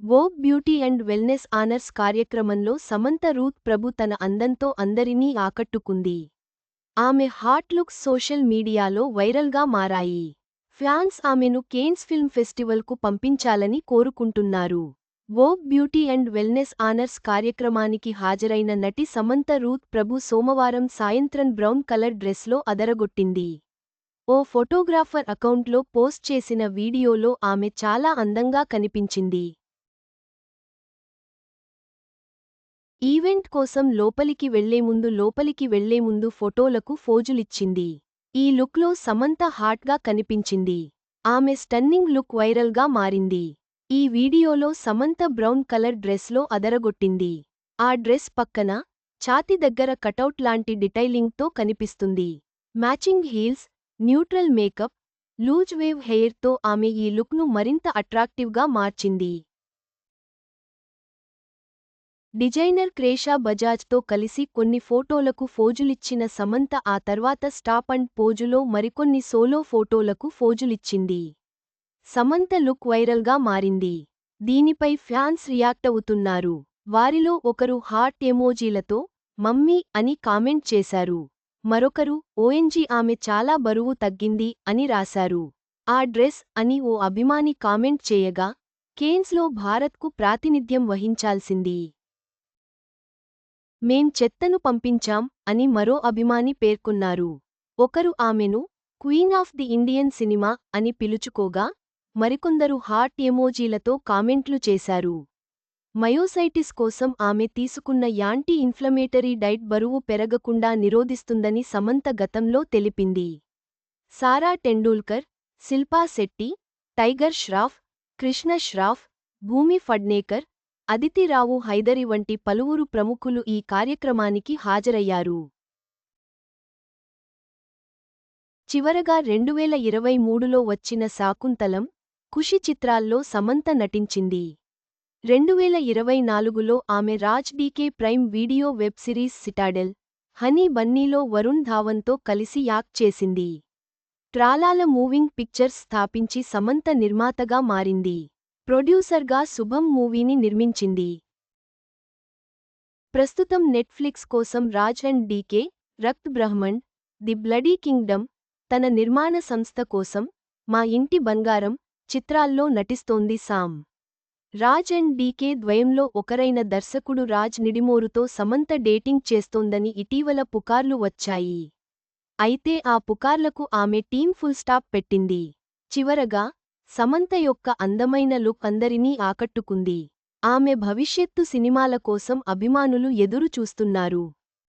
Vogue beauty and wellness honours కార్యక్రమంలో Samantha Ruth ప్రభు తన అందంతో అందరినీ ఆకట్టుకుంది. ఆమె హాట్ లుక్స్ సోషల్ మీడియాలో వైరల్గా మారాయి. ఫ్యాన్స్ ఆమెను కేన్స్ ఫిల్మ్ ఫెస్టివల్కు పంపించాలని కోరుకుంటున్నారు. Vogue beauty and wellness honours కార్యక్రమానికి హాజరైన నటి సమంత రూత్ ప్రభు సోమవారం సాయంత్రం బ్రౌన్ కలర్ డ్రెస్లో అదరగొట్టింది. ఓ ఫోటోగ్రాఫర్ అకౌంట్లో పోస్ట్ చేసిన వీడియోలో ఆమె చాలా అందంగా కనిపించింది. ఈవెంట్ కోసం లోపలికి వెళ్ళే ముందు లోపలికి వెళ్ళే ముందు ఫోటోలకు ఫోజులిచ్చింది. ఈ లుక్లో సమంత హాట్గా కనిపించింది. ఆమె స్టన్నింగ్ లుక్ వైరల్గా మారింది. ఈ వీడియోలో సమంత బ్రౌన్ కలర్ డ్రెస్లో అదరగొట్టింది. ఆ డ్రెస్ పక్కన ఛాతి దగ్గర కటౌట్ లాంటి డిటైలింగ్తో కనిపిస్తుంది. Matching heels neutral makeup loose wave హెయిర్తో ఆమె ఈ లుక్ను మరింత అట్రాక్టివ్గా మార్చింది. డిజైనర్ క్రేషా బజాజ్తో కలిసి కొన్ని ఫోటోలకు ఫోజులిచ్చిన సమంత ఆ తర్వాత స్టాప్ అండ్ పోజులో మరికొన్ని సోలో ఫోటోలకు ఫోజులిచ్చింది. సమంత లుక్ వైరల్గా మారింది. దీనిపై ఫ్యాన్స్ రియాక్ట్ అవుతున్నారు. వారిలో ఒకరు హార్ట్ ఎమోజీలతో మమ్మీ అని కామెంట్ చేశారు. మరొకరు ఓఎన్జీ ఆమె చాలా బరువు తగ్గింది అని రాశారు. ఆ డ్రెస్ అని ఓ అభిమాని కామెంట్ చేయగా కేన్స్లో భారత్కు ప్రాతినిధ్యం వహించాల్సింది. మేం చెత్తను పంపించాం అని మరో అభిమాని పేర్కొన్నారు. ఒకరు ఆమెను queen of the Indian cinema అని పిలుచుకోగా మరికొందరు హార్ట్ ఎమోజీలతో కామెంట్లు చేశారు. మయోసైటిస్ కోసం ఆమె తీసుకున్న యాంటీ ఇన్ఫ్లమేటరీ డైట్ బరువు పెరగకుండా నిరోధిస్తుందని సమంత గతంలో తెలిపింది. సారా టెండూల్కర్ శిల్పా శెట్టి టైగర్ ష్రాఫ్ కృష్ణ ష్రాఫ్ భూమి ఫడ్నేకర్ అదితిరావు హైదరి వంటి పలువురు ప్రముఖులు ఈ కార్యక్రమానికి హాజరయ్యారు. చివరగా రెండువేల ఇరవై మూడులో వచ్చిన శాకుంతలం ఖుషి చిత్రాల్లో సమంత నటించింది. రెండువేల ఇరవై నాలుగులో ఆమె Raj DK Prime Video web series Citadel Honey బన్నీలో Varun ధావన్తో కలిసి యాక్ చేసింది. ట్రాలాల మూవింగ్ పిక్చర్స్ స్థాపించి సమంత నిర్మాతగా మారింది. ప్రొడ్యూసర్గా శుభం మూవీని నిర్మించింది. ప్రస్తుతం నెట్ఫ్లిక్స్ కోసం Raj and DK Rakht Brahmand the bloody kingdom తన నిర్మాణ సంస్థ కోసం మా ఇంటి బంగారం చిత్రాల్లో నటిస్తోంది సామ్. రాజ్ అండ్ డీకే ద్వయంలో ఒకరైన దర్శకుడు రాజ్ నిడిమోరుతో సమంత డేటింగ్ చేస్తోందని ఇటీవల పుకార్లు వచ్చాయి. అయితే ఆ పుకార్లకు ఆమె టీం ఫుల్ స్టాప్ పెట్టింది. చివరగా సమంత యొక్క అందమైన లుక్ అందరినీ ఆకట్టుకుంది. ఆమె భవిష్యత్తు సినిమాల కోసం అభిమానులు ఎదురు చూస్తున్నారు